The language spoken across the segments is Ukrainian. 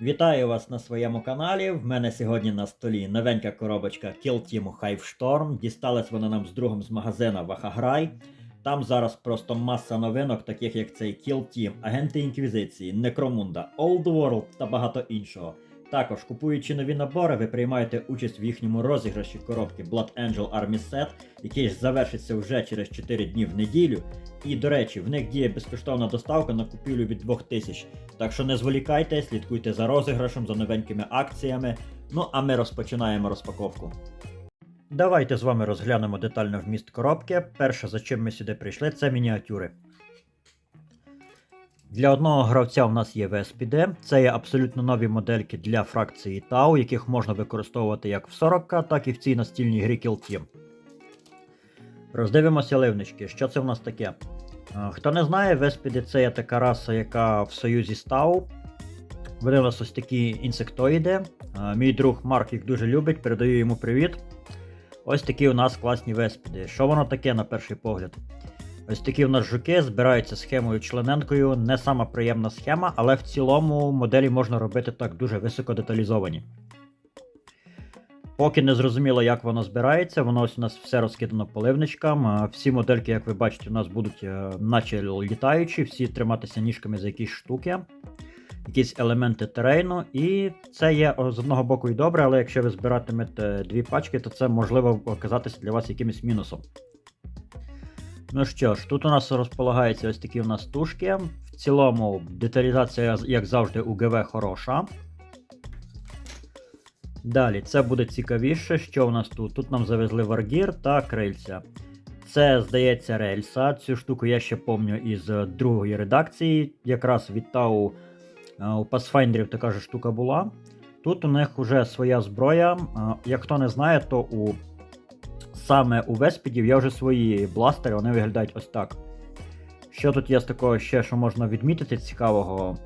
Вітаю вас на своєму каналі. В мене сьогодні на столі новенька коробочка Kill Team Hive Storm. Дісталась вона нам з другом з магазина Вахаграй. Там зараз просто маса новинок, таких як цей Kill Team, Агенти Інквізиції, Некромунда, Old World та багато іншого. Також, купуючи нові набори, ви приймаєте участь в їхньому розіграші коробки Blood Angel Army Set, який завершиться вже через 4 дні в неділю. І, до речі, в них діє безкоштовна доставка на купівлю від 2000. Так що не зволікайте, слідкуйте за розіграшем, за новенькими акціями. Ну а ми розпочинаємо розпаковку. Давайте з вами розглянемо детально вміст коробки. Перше, за чим ми сюди прийшли, це мініатюри. Для одного гравця у нас є VSPD. Це є абсолютно нові модельки для фракції Tau, яких можна використовувати як в 40к, так і в цій настільній грі Kill Team. Роздивимося ливнички. Що це в нас таке? Хто не знає, Веспіди це є така раса, яка в союзі з Тау. Вони у нас ось такі інсектоїди. Мій друг Марк їх дуже любить, передаю йому привіт. Ось такі у нас класні веспіди. Що воно таке на перший погляд? Ось такі у нас жуки збираються схемою члененкою. Не сама приємна схема, але в цілому моделі можна робити так дуже високо деталізовані. Поки не зрозуміло, як воно збирається, воно ось у нас все розкидано по ливничкам. А Всі модельки, як ви бачите, у нас будуть е, наче літаючі, всі триматися ніжками за якісь штуки, якісь елементи терейну. І це є з одного боку і добре, але якщо ви збиратимете дві пачки, то це можливо оказатися для вас якимось мінусом. Ну що ж, тут у нас розполагаються ось такі у нас тушки. В цілому деталізація, як завжди, у ГВ хороша. Далі, це буде цікавіше, що у нас тут? Тут нам завезли варгір та крильця. Це, здається, рельса. Цю штуку я ще пам'ятаю із е, другої редакції. Якраз від Тау е, у Pathfinder така ж штука була. Тут у них вже своя зброя. Е, Як хто не знає, то у саме у Веспідів є вже свої бластери, вони виглядають ось так. Що тут є з такого ще, що можна відмітити цікавого?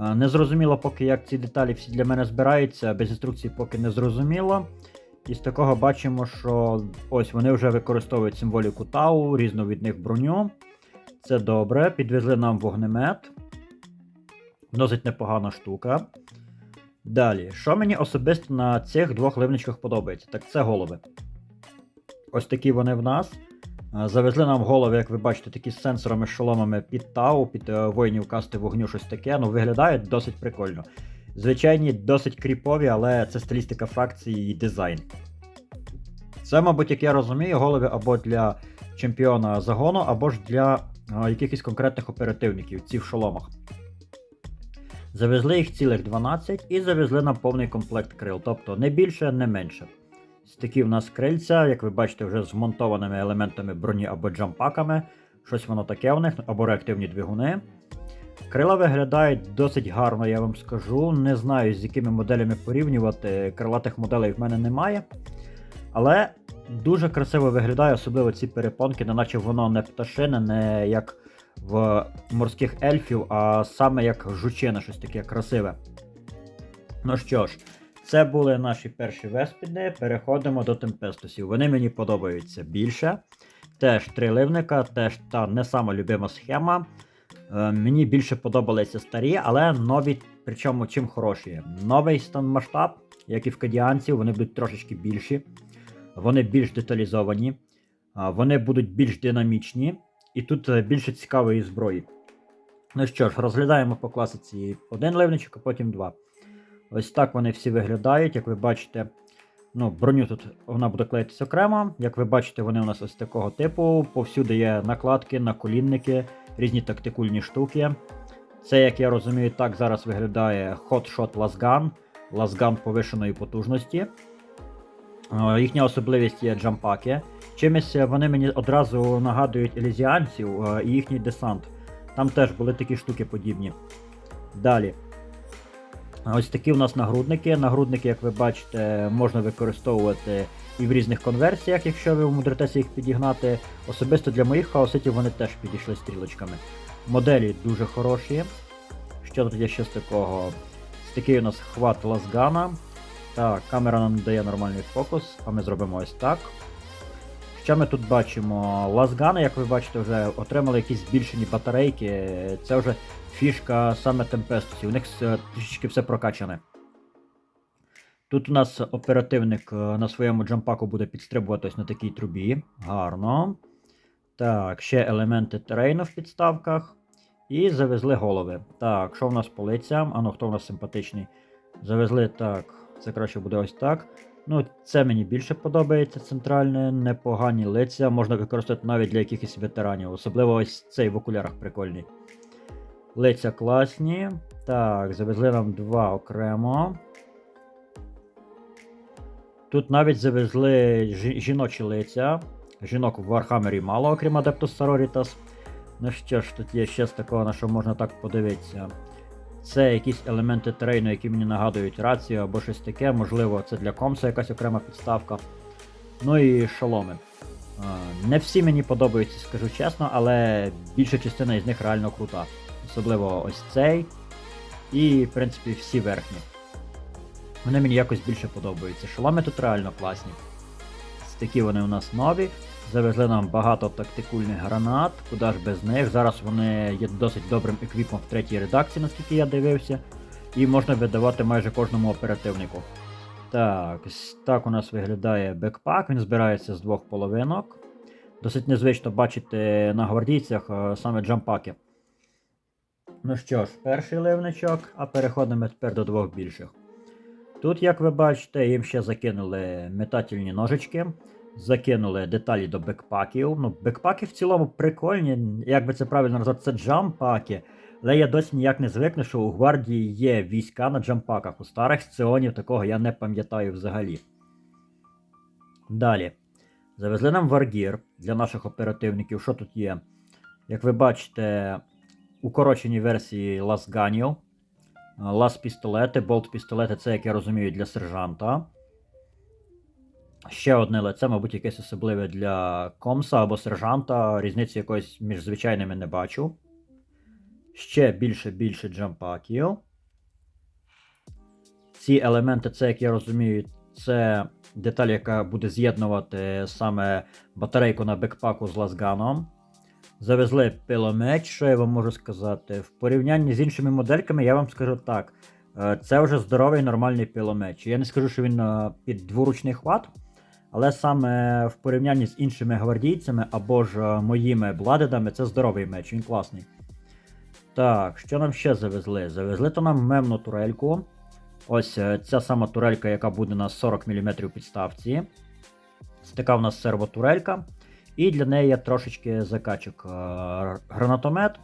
Е, Не зрозуміло поки як ці деталі всі для мене збираються, без інструкції поки не зрозуміло. І з такого бачимо, що ось вони вже використовують символіку Тау, різну від них броню. Це добре. Підвезли нам вогнемет. Досить непогана штука. Далі, що мені особисто на цих двох ливничках подобається? Так це голови. Ось такі вони в нас. Е, Завезли нам голови, як ви бачите, такі з сенсорами, шоломами під Тау, під е, воїнів касти вогню, щось таке. Ну, виглядає досить прикольно. Звичайні, досить кріпові, але це стилістика фракції і дизайн. Це, мабуть, як я розумію, голови або для чемпіона загону, або ж для е, якихось конкретних оперативників, ці в шоломах. Завезли їх цілих 12 і завезли нам повний комплект крил, тобто не більше, не менше. Ось такі в нас крильця, як ви бачите, вже з вмонтованими елементами броні або джампаками. Щось воно таке в них, або реактивні двигуни. Крила виглядають досить гарно, я вам скажу. Не знаю, з якими моделями порівнювати. Крилатих моделей в мене немає. Але дуже красиво виглядає, особливо ці перепонки, неначе воно не пташине, не як в морських ельфів, а саме як жучина, щось таке красиве. Ну що ж, це були наші перші веспіди. Переходимо до темпестусів. Вони мені подобаються більше. Теж три ливника, теж та не сама любима схема. Е, мені більше подобалися старі, але нові, причому чим хороші. Новий стан масштаб, як і в кадіанців, вони будуть трошечки більші, вони більш деталізовані, а, вони будуть більш динамічні, і тут е, більше цікавої зброї. Ну що ж, розглядаємо по класиці один ливничок, а потім два. Ось так вони всі виглядають. Як ви бачите, ну, броню тут вона буде клеїтися окремо. Як ви бачите, вони у нас ось такого типу. Повсюди є накладки, наколінники, різні тактикульні штуки. Це, як я розумію, так зараз виглядає Hotshot Lasgun, Lasgun повишеної потужності. Е, Їхня особливість є джампаки. Чимось вони мені одразу нагадують елізіанців е, і їхній десант. Там теж були такі штуки подібні. Далі. Ось такі у нас нагрудники. Нагрудники, як ви бачите, можна використовувати і в різних конверсіях, якщо ви умудритеся їх підігнати. Особисто для моїх хаоситів вони теж підійшли стрілочками. Моделі дуже хороші. Що тут є ще з такого? Такий у нас хват лазгана. Так, камера нам дає нормальний фокус, а ми зробимо ось так. Що ми тут бачимо? Лазгани, як ви бачите, вже отримали якісь збільшені батарейки. Це вже фішка саме Темпестусів. У них с- трішечки все прокачане. Тут у нас оперативник е, на своєму джампаку буде підстрибувати на такій трубі. Гарно. Так, ще елементи терейну в підставках. І завезли голови. Так, що в нас по лицям? А ну, хто в нас симпатичний? Завезли так. Це краще буде ось так. Ну, це мені більше подобається центральне, непогані лиця. Можна використати навіть для якихось ветеранів. Особливо ось цей в окулярах прикольний. Лиця класні. Так, завезли нам два окремо. Тут навіть завезли жіночі лиця. Жінок в Вархаммері мало, окрім Adeptus Sororitas. Ну що ж, тут є ще з такого, на що можна так подивитися. Це якісь елементи терейну, які мені нагадують рацію або щось таке, можливо, це для комса якась окрема підставка. Ну і шоломи. Не всі мені подобаються, скажу чесно, але більша частина із них реально крута. Особливо ось цей. І, в принципі, всі верхні. Вони мені якось більше подобаються. Шоломи тут реально класні. Такі вони у нас нові. Завезли нам багато тактикульних гранат, куди ж без них. Зараз вони є досить добрим еквіпом в третій редакції, наскільки я дивився. І можна видавати майже кожному оперативнику. Так, так у нас виглядає бекпак, він збирається з двох половинок. Досить незвично бачити на гвардійцях е, саме джампаки. Ну що ж, перший ливничок, а переходимо тепер до двох більших. Тут, як ви бачите, їм ще закинули метательні ножички, закинули деталі до бекпаків. Ну, бекпаки в цілому прикольні, як би це правильно назвати, це джампаки. Але я досі ніяк не звикну, що у гвардії є війська на джампаках. У старих сціонів такого я не пам'ятаю взагалі. Далі. Завезли нам варгір для наших оперативників. Що тут є? Як ви бачите, укорочені версії ласганів. Лас пістолети, болт пістолети це, як я розумію, для сержанта. Ще одне лице, мабуть, якесь особливе для комса або сержанта. Різниці якоїсь між звичайними не бачу. Ще більше більше джампаків. Ці елементи, це, як я розумію, це деталь, яка буде з'єднувати саме батарейку на бекпаку з лазганом. Завезли пиломеч, що я вам можу сказати. В порівнянні з іншими модельками, я вам скажу так. е, Це вже здоровий нормальний пиломеч. Я не скажу, що він е, під дворучний хват, але саме в порівнянні з іншими гвардійцями або ж е, моїми бладедами, це здоровий меч, він класний. Так, що нам ще завезли? Завезли то нам мемну турельку. Ось ця сама турелька, яка буде на 40 мм підставці. Це така в нас сервотурелька. І для неї є трошечки закачок. Е, Гранатомет,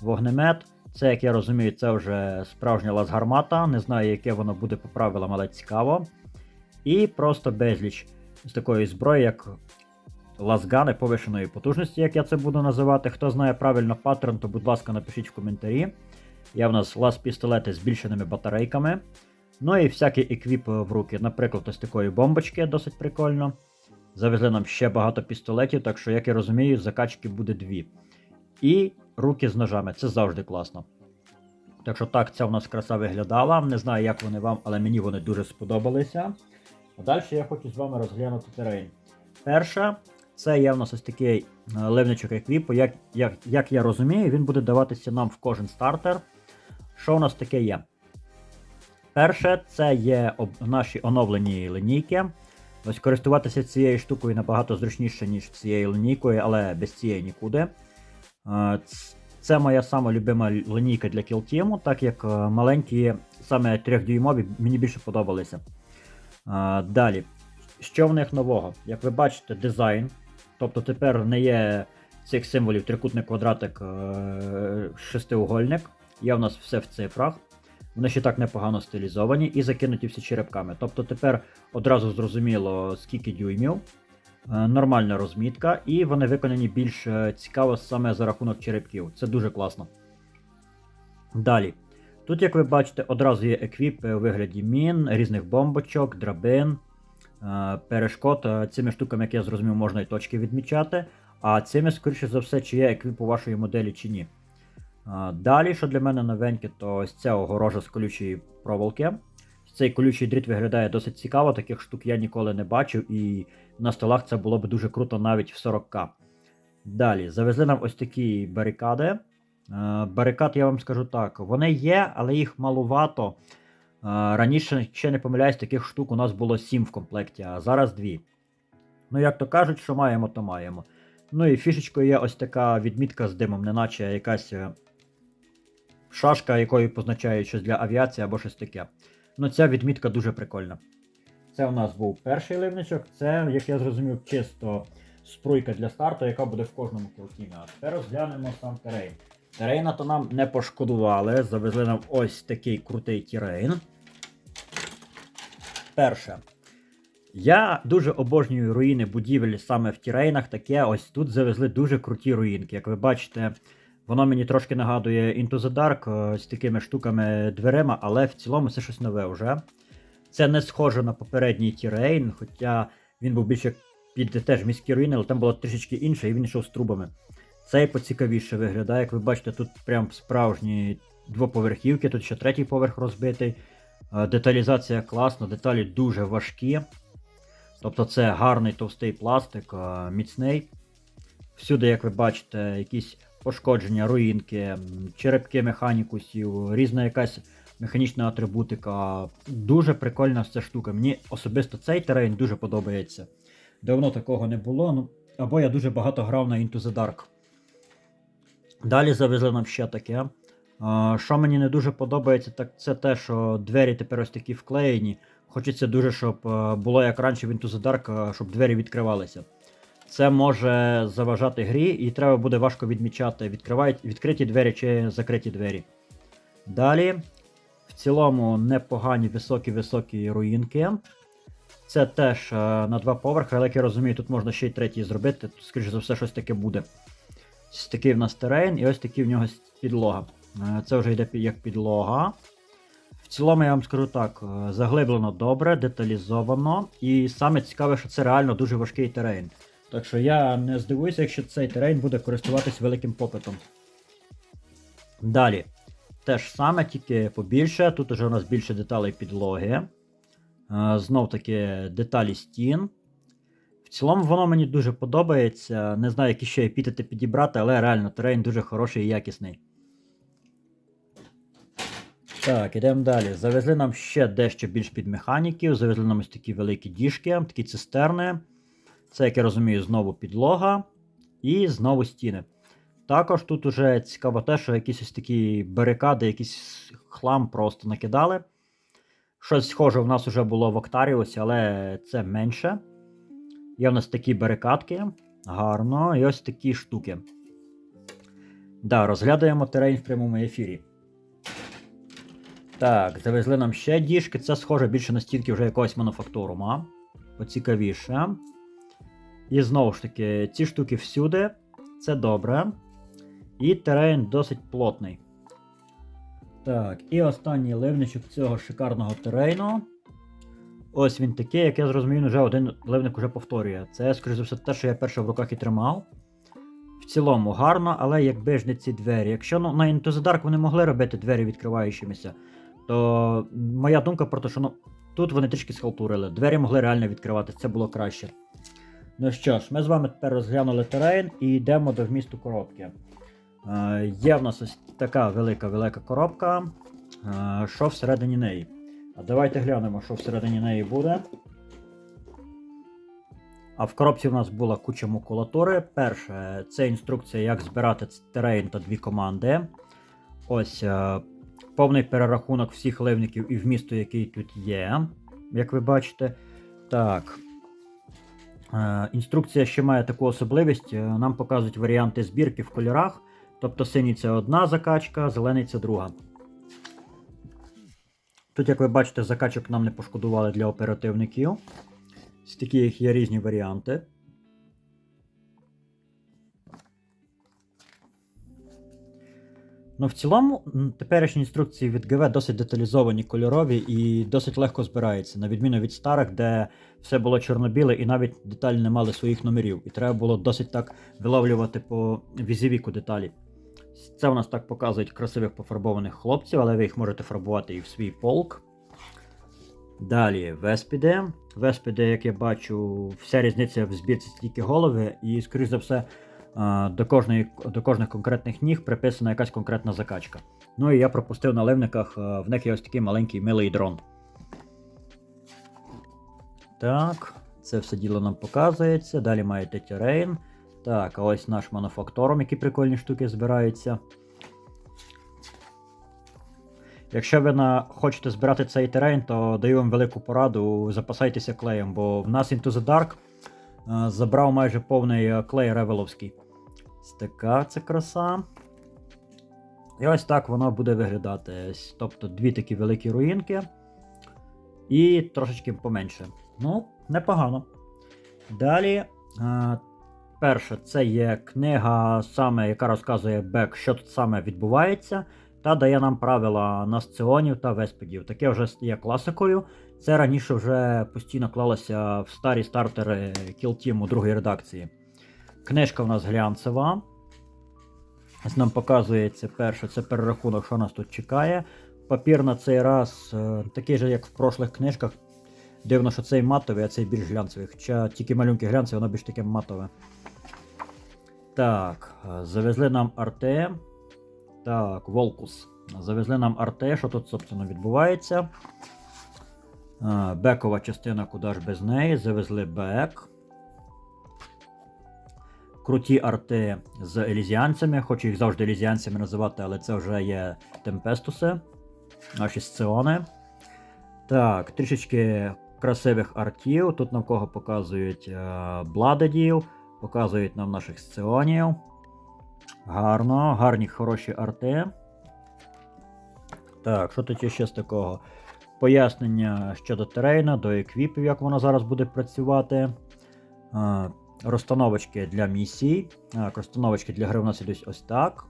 вогнемет. Це, як я розумію, це вже справжня лазгармата. Не знаю, яке воно буде по правилам, але цікаво. І просто безліч з такої зброї, як лазгани повишеної потужності, як я це буду називати. Хто знає правильно паттерн, то будь ласка, напишіть в коментарі. Є в нас лаз-пістолети з збільшеними батарейками. Ну і всякий еквіп в руки. Наприклад, ось такої бомбочки, досить прикольно. Завезли нам ще багато пістолетів, так що, як я розумію, закачки буде дві. І руки з ножами, це завжди класно. Так що так, ця у нас краса виглядала. Не знаю, як вони вам, але мені вони дуже сподобалися. А далі я хочу з вами розглянути терен. Перше, це є в нас ось такий е, ливничок еквіпу. Як, як, як я розумію, він буде даватися нам в кожен стартер. Що у нас таке є? Перше, це є наші оновлені линійки. Ось користуватися цією штукою набагато зручніше, ніж цією лінійкою, але без цієї нікуди. Це моя сама любима лінійка для кілтіму, так як е, маленькі, саме 3-дюймові, мені більше подобалися. Далі, що в них нового? Як ви бачите, дизайн. Тобто тепер не є цих символів трикутник, квадратик, е, шестиугольник. Є в нас все в цифрах. Вони ще так непогано стилізовані і закинуті всі черепками. Тобто тепер одразу зрозуміло, скільки дюймів, е, нормальна розмітка, і вони виконані більш е, цікаво саме за рахунок черепків. Це дуже класно. Далі. Тут, як ви бачите, одразу є еквіп у вигляді мін, різних бомбочок, драбин, е, перешкод. Е, Цими штуками, як я зрозумів, можна і точки відмічати. А цими, скоріше за все, чи є еквіп у вашої моделі чи ні. Далі, що для мене новеньке, то ось ця огорожа з колючої проволоки. Цей колючий дріт виглядає досить цікаво, таких штук я ніколи не бачив, і на столах це було б дуже круто навіть в 40к. Далі, завезли нам ось такі барикади. Е, Барикад, я вам скажу так, вони є, але їх малувато. Е, Раніше, ще не помиляюсь, таких штук у нас було 7 в комплекті, а зараз 2. Ну, як то кажуть, що маємо, то маємо. Ну і фішечкою є ось така відмітка з димом, неначе якась е, шашка, якою позначають щось для авіації або щось таке. Ну, ця відмітка дуже прикольна. Це у нас був перший ливничок, це, як я зрозумів, чисто спруйка для старту, яка буде в кожному кілтімі. А тепер розглянемо сам терейн. Терейна то нам не пошкодували, завезли нам ось такий крутий тірейн. Перше. Я дуже обожнюю руїни будівель саме в тірейнах. Таке ось тут завезли дуже круті руїнки. Як ви бачите, воно мені трошки нагадує Into the Dark е, з такими штуками дверима, але в цілому це щось нове вже. Це не схоже на попередній тірейн, хоча він був більше під теж міські руїни, але там було трішечки інше, і він йшов з трубами. Цей поцікавіше виглядає, як ви бачите, тут прям справжні двоповерхівки, тут ще третій поверх розбитий. Е, Деталізація класна, деталі дуже важкі. Тобто це гарний товстий пластик, е, міцний. Всюди, як ви бачите, якісь пошкодження, руїнки, черепки механікусів, різна якась механічна атрибутика. Дуже прикольна ця штука. Мені особисто цей терен дуже подобається. Давно такого не було. Ну, або я дуже багато грав на Into the Dark. Далі завезли нам ще таке. Що мені не дуже подобається, так це те, що двері тепер ось такі вклеєні. Хочеться дуже, щоб е, було як раніше в Into the Dark, е, щоб двері відкривалися. Це може заважати грі, і треба буде важко відмічати, відкривають відкриті двері чи закриті двері. Далі, в цілому, непогані високі-високі руїнки. Це теж е, на два поверхи, але як я розумію, тут можна ще й третій зробити. Тут, скоріше за все, щось таке буде. Ось такий в нас терен, і ось такий в нього підлога. Е, Це вже йде як підлога. В цілому я вам скажу так: е, заглиблено добре, деталізовано. І саме цікаве, що це реально дуже важкий терен. Так що я не здивуюся, якщо цей терен буде користуватись великим попитом. Далі. Те ж саме, тільки побільше. Тут уже у нас більше деталей підлоги. Е, Знов таки деталі стін. В цілому воно мені дуже подобається. Не знаю, які ще епітети підібрати, але реально терен дуже хороший і якісний. Так, ідемо далі. Завезли нам ще дещо більш під механіків. Завезли нам ось такі великі діжки, такі цистерни. Це, як я розумію, знову підлога і знову стіни. Також тут уже цікаво те, що якісь ось такі барикади, якийсь хлам просто накидали. Щось схоже в нас вже було в Октаріусі, але це менше. Є в нас такі барикадки. Гарно. І ось такі штуки. Да, розглядаємо терен в прямому ефірі. Так, завезли нам ще діжки. Це схоже більше на стінки вже якогось мануфактурума. Поцікавіше. І знову ж таки, ці штуки всюди. Це добре. І терен досить плотний. Так, і останній ливничок цього шикарного терейну. Ось він такий, як я зрозумів, вже один ливник уже повторює. Це, скоріше за все, те, що я перше в руках і тримав. В цілому гарно, але якби ж не ці двері. Якщо ну, на Into вони могли робити двері відкриваючимися, то моя думка про те, що ну, тут вони трішки схалтурили. Двері могли реально відкривати, це було краще. Ну що ж, ми з вами тепер розглянули терен і йдемо до вмісту коробки. Е, є в нас ось така велика-велика коробка. Е, що всередині неї? А давайте глянемо, що всередині неї буде. А в коробці в нас була куча макулатури. Перше, це інструкція, як збирати терейн та дві команди. Ось е, повний перерахунок всіх ливників і вмісту, який тут є, як ви бачите. Так. Е, Інструкція ще має таку особливість. е, Нам показують варіанти збірки в кольорах. Тобто синій це одна закачка, зелений це друга. Тут, як ви бачите, закачок нам не пошкодували для оперативників. З такі є різні варіанти. Ну, в цілому, теперішні інструкції від ГВ досить деталізовані, кольорові і досить легко збираються, на відміну від старих, де все було чорно-біле і навіть деталі не мали своїх номерів. І треба було досить так виловлювати по візівіку деталі. Це у нас так показують красивих пофарбованих хлопців, але ви їх можете фарбувати і в свій полк. Далі Веспіди. Веспіди, як я бачу, вся різниця в збірці тільки голови, і, скоріш за все, до, кожної, до кожних конкретних ніг приписана якась конкретна закачка. Ну і я пропустив на ливниках, в них є ось такий маленький милий дрон. Так, це все діло нам показується. Далі маєте Terrain. Так, а ось наш мануфакторум, які прикольні штуки збираються. Якщо ви на... хочете збирати цей терен, то даю вам велику пораду, запасайтеся клеєм, бо в нас Into the Dark е, забрав майже повний е, клей ревеловський. Така це краса. І ось так воно буде виглядати. Тобто дві такі великі руїнки. І трошечки поменше. Ну, непогано. Далі. Перше, це є книга, саме, яка розказує Бек, що тут саме відбувається та дає нам правила насціонів та веспідів. Таке вже є класикою. Це раніше вже постійно клалося в старі стартери Kill Team у другій редакції. Книжка у нас глянцева. Ось нам показується перше, це перерахунок, що нас тут чекає. Папір на цей раз е, такий же, як в прошлих книжках. Дивно, що цей матовий, а цей більш глянцевий. Хоча тільки малюнки глянцеві, воно більш таке матове. Так, е, завезли нам арте. Так, Волкус. Завезли нам арте, що тут, собственно, відбувається. Бекова частина, куди ж без неї. Завезли бек. Круті арти з елізіанцями. Хочу їх завжди елізіанцями називати, але це вже є темпестуси. Наші сціони. Так, трішечки красивих артів. Тут нам кого показують е, бладедів, показують нам наших сціонів. Гарно, гарні хороші арти. Так, що тут ще з такого? Пояснення щодо терейна, до еквіпів, як воно зараз буде працювати. Розстановочки для місій. Так, розстановочки для гри у нас ідуть ось так.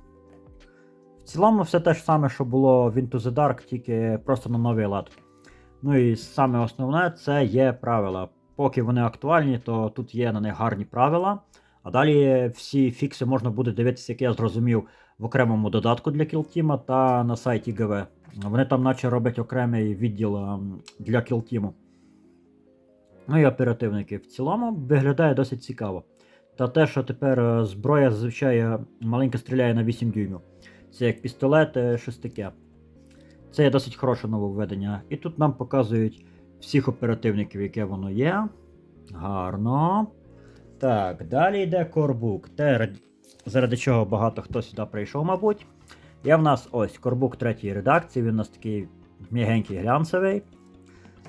В цілому, все те ж саме, що було в Into the Dark, тільки просто на новий лад. Ну і саме основне це є правила. Поки вони актуальні, то тут є на них гарні правила. А далі всі фікси можна буде дивитися, як я зрозумів, в окремому додатку для кілтіма та на сайті ГВ. Вони там наче роблять окремий відділ ем, для кілтіму. Ну і оперативники в цілому виглядає досить цікаво. Та те, що тепер е, зброя зазвичай маленько стріляє на 8 дюймів. Це як пістолет, е, щось таке. Це є досить хороше нововведення. І тут нам показують всіх оперативників, яке воно є. Гарно. Так, далі йде корбук. Те, заради чого багато хто сюди прийшов, мабуть. Є в нас ось корбук третьої редакції, він у нас такий м'ягенький глянцевий.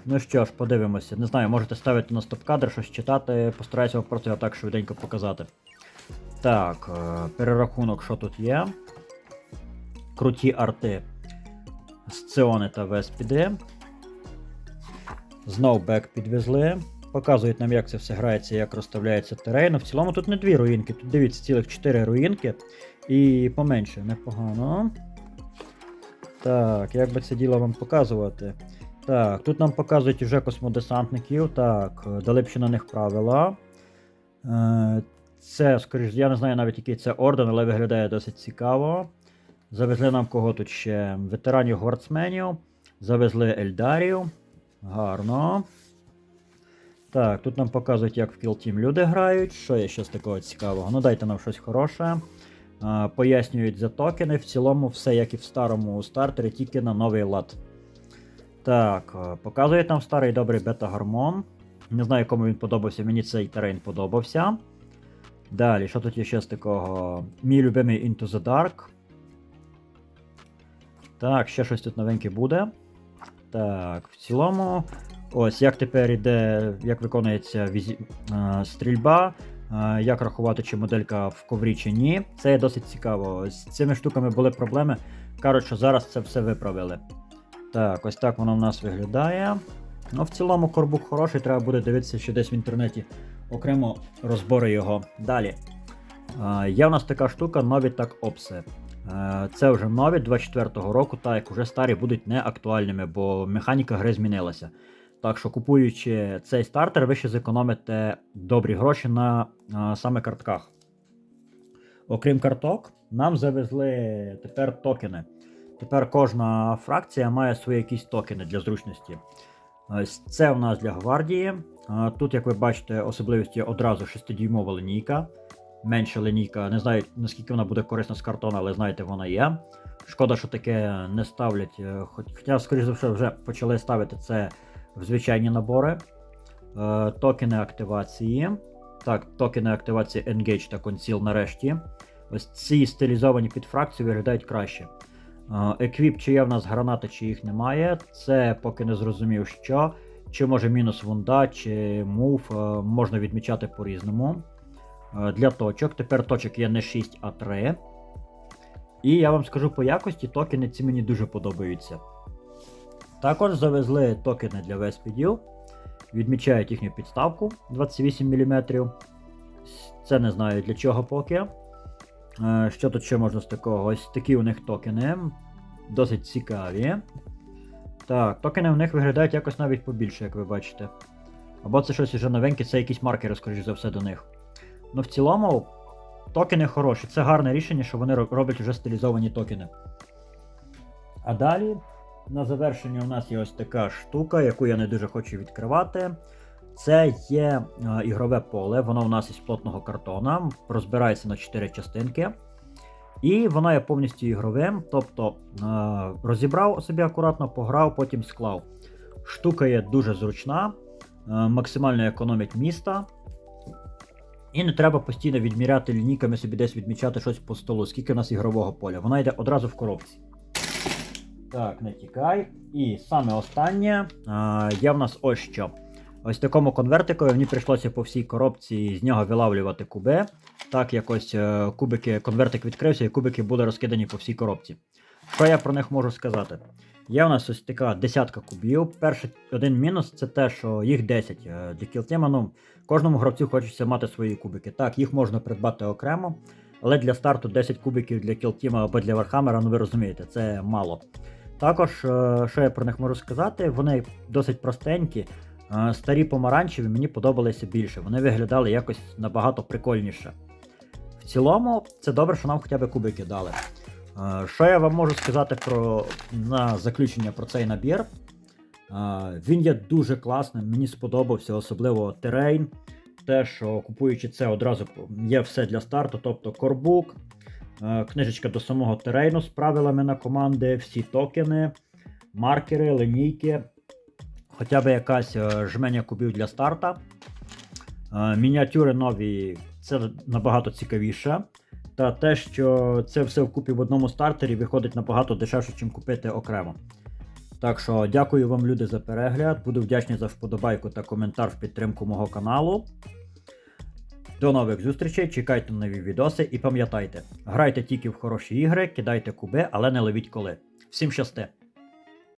Ну що ж, подивимося. Не знаю, можете ставити на стоп-кадр, щось читати, постараюся вам просто його так швиденько показати. Так, е, перерахунок, що тут є. Круті арти. Сціони та Веспіди. Знов бек підвезли. Показують нам, як це все грається, як розставляється терейн. Ну, В цілому тут не дві руїнки, тут дивіться, цілих чотири руїнки. І поменше, непогано. Так, як би це діло вам показувати? Так, тут нам показують вже космодесантників. Так, дали б ще на них правила. Е, Це, скоріш, я не знаю навіть який це орден, але виглядає досить цікаво. Завезли нам кого тут ще? Ветеранів гвардсменів. Завезли Ельдарів. Гарно. Так, тут нам показують, як в Kill Team люди грають. Що є з такого цікавого? Ну дайте нам щось хороше. А, пояснюють за токени. В цілому все як і в старому стартері, тільки на новий лад. Так, показують нам старий добрий бета-гармон. Не знаю, кому він подобався, мені цей терен подобався. Далі, що тут є ще з такого? Мій любимий Into the Dark. Так, ще щось тут новеньке буде. Так, в цілому. Ось як тепер іде, як виконується візі... е, стрільба, е, як рахувати, чи моделька в коврі чи ні. Це досить цікаво. З цими штуками були проблеми. Кажуть, що зараз це все виправили. Так, ось так воно в нас виглядає. Ну, в цілому корбук хороший, треба буде дивитися ще десь в інтернеті окремо розбори його. Далі. Е, є в нас така штука, нові так опси. Це вже нові 24-го року, так як вже старі будуть не актуальними, бо механіка гри змінилася. Так що, купуючи цей стартер, ви ще зекономите добрі гроші на а, саме картках. Окрім карток, нам завезли тепер токени. Тепер кожна фракція має свої якісь токени для зручності. Це у нас для гвардії. Тут, як ви бачите, особливості одразу 6-дюймова лінійка. Менша лінійка, не знаю наскільки вона буде корисна з картона, але знаєте, вона є. Шкода, що таке не ставлять. е, Хоча, скоріш за все, вже почали ставити це в звичайні набори. Е, Токени активації. Так, токени активації Engage та Conceal нарешті. Ось ці стилізовані під фракцію виглядають краще. Еквіп, чи є в нас гранати, чи їх немає. Це поки не зрозумів, що. Чи може мінус вунда, чи мув, е, можна відмічати по-різному. Е, Для точок. Тепер точок є не 6, а 3. І я вам скажу по якості, токени ці мені дуже подобаються. Також завезли токени для Веспідів. Відмічають їхню підставку 28 мм. Це не знаю для чого поки. Е, Що тут ще можна з такого? Ось такі у них токени. Досить цікаві. Так, токени в них виглядають якось навіть побільше, як ви бачите. Або це щось вже новеньке, це якісь маркери, скоріш за все, до них. Ну, в цілому, токени хороші. Це гарне рішення, що вони роблять вже стилізовані токени. А далі, на завершення, у нас є ось така штука, яку я не дуже хочу відкривати. Це є е, ігрове поле, воно у нас із плотного картона, розбирається на 4 частинки. І воно є повністю ігровим, тобто е, розібрав собі акуратно, пограв, потім склав. Штука є дуже зручна, е, максимально економить міста. І не треба постійно відміряти лінійками собі десь відмічати щось по столу, скільки у нас ігрового поля. Вона йде одразу в коробці. Так, не тікай. І саме останнє є в нас ось що. Ось такому конвертикові мені прийшлося по всій коробці з нього вилавлювати куби. Так, якось е, кубики, конвертик відкрився, і кубики були розкидані по всій коробці. Що я про них можу сказати? Є у нас ось така десятка кубів. Перший один мінус це те, що їх 10 е, для кілтима. Ну, кожному гравцю хочеться мати свої кубики. Так, їх можна придбати окремо, але для старту 10 кубиків для кілтіма або для Вархаммера, ну ви розумієте, це мало. Також, е, що я про них можу сказати, вони досить простенькі. Е, Старі помаранчеві мені подобалися більше. Вони виглядали якось набагато прикольніше. В цілому, це добре, що нам хоча б кубики дали. Е, Що я вам можу сказати про на заключення про цей набір? Він є дуже класним, мені сподобався, особливо терейн. Те, що купуючи це, одразу є все для старту, тобто корбук, книжечка до самого терейну з правилами на команди, всі токени, маркери, линійки, хоча б якась е, жменя кубів для старта. Е, Мініатюри нові це набагато цікавіше. Та те, що це все вкупі в одному стартері виходить набагато дешевше, ніж купити окремо. Так що дякую вам, люди, за перегляд. Буду вдячний за вподобайку та коментар в підтримку мого каналу. До нових зустрічей, чекайте нові відоси і пам'ятайте, грайте тільки в хороші ігри, кидайте куби, але не ловіть коли. Всім щасти!